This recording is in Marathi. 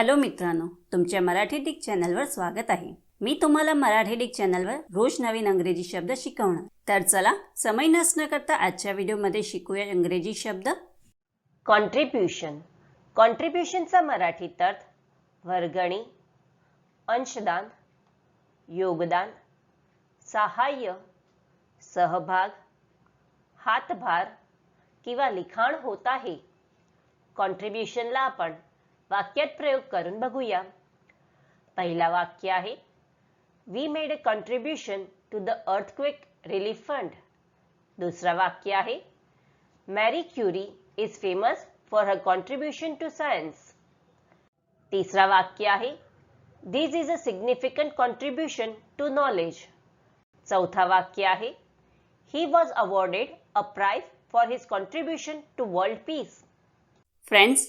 हॅलो मित्रांनो तुमच्या मराठी डिक चॅनलवर स्वागत आहे. मी तुम्हाला मराठी डिक चॅनलवर रोज नवीन अंग्रेजी शब्द शिकवणार. तर चला समय नसणं करता आजच्या व्हिडिओमध्ये शिकूया इंग्रजी शब्द. कॉन्ट्रीब्युशन कॉन्ट्रीब्युशनचा मराठीत अर्थ वर्गणी अंशदान योगदान सहाय्य सहभाग हातभार किंवा लिखाण होत आहे. कॉन्ट्रीब्युशनला आपण वाक्यात प्रयोग करून बघूया. पहिला वाक्य आहे we made a contribution to the earthquake relief fund दुसरा वाक्य आहे Marie Curie is famous for her contribution to science तीसरा वाक्य आहे this is a significant contribution to knowledge चौथा वाक्य आहे he was awarded a prize for his contribution to world peace friends